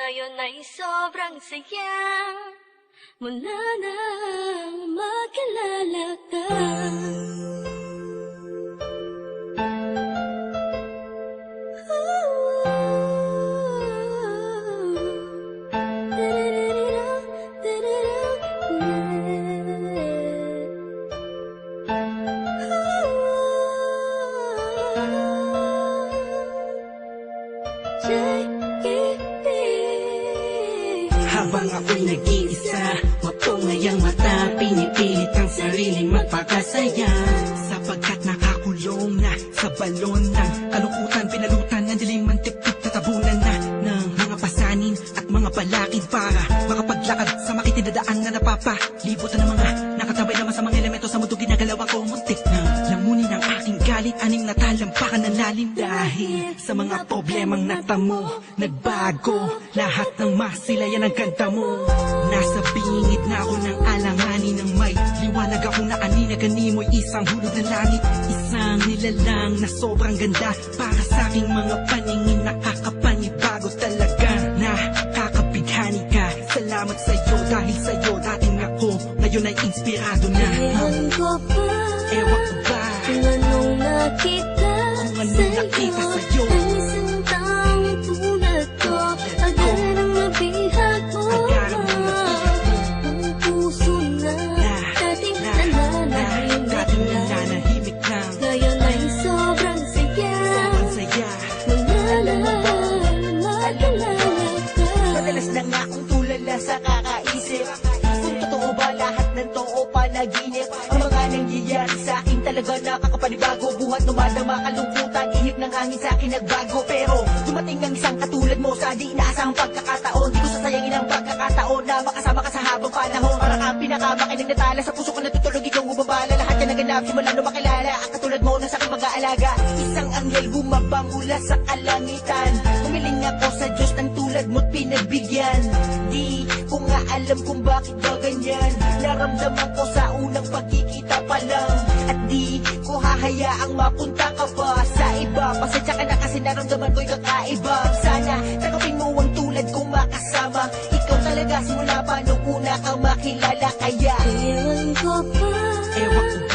Ngayon ay sobrang saya. Mula nang Habang ako'y nag-iisa Mapungay ang mata Pinipilit ang sarili magpakasaya Sapagkat nakakulong na Sa balon ng kalungkutan Pinalutan ng dilim ang tiptip Tatabunan na ng mga pasanin At mga balakid para Makapaglakad sa makitinadaan na napapa Libutan ng mga galit Aning natalampakan ng lalim Dahil sa mga problemang natamo Nagbago. Lahat ng masilayan ang ganda mo. Nasa bingit na ako ng alanganin ng may Liwanag ako na anina. Ganimoy Isang hulog ng langit Isang nilalang na sobrang ganda. Para sa aking mga paningin Nakakapanibago talaga. Nakakabighani ka. Salamat sa'yo dahil sa'yo dating ako. Ngayon ay inspirado na. Ewan ko ba Ewan ko Kung anong nakita Kung anong nakita sa'yo. Ang isang taong tulad ko. Agad ang nabihag Agad ang puso na Na, Dating na, na, nananahimik dating nananahimik Ngayon ay sobrang saya. Sobrang saya. Mula nang makilala ka Madalas na nga akong tulala sa kakaisip. Kung totoo ba lahat ng to o panaginip Ang mga nangyayari sa akin talaga nakakapanibago Buhat numadama kalungkutan, ihip ng hangin sa akin nagbago. Pero dumating ang isang katulad mo sa di inaasahang pagkakataon. Di ko sasayangin ang pagkakataon na makasama ka sa habang panahon. Para kang pinakamakinig na tala sa puso ko natutulog ikaw bumabala. Lahat yan naganap simula nung makilala. Ang katulad mo na sa aking mag-aalaga. Isang anghel bumaba mula sa kalangitan. Humiling ako sa Diyos ng tulad mo't pinagbigyan. Di ko nga alam kung bakit ba ganyan. Naramdaman ko sa unang pagkikita pa mapunta ka ba? Sa iba Pasensya ka na kasi naramdaman ko'y kakaiba. Sana tanggapin mo ang tulad kong makasama. Ikaw talaga simula pa nung una kang makilala Kaya Ewan ko pa Ewan ko.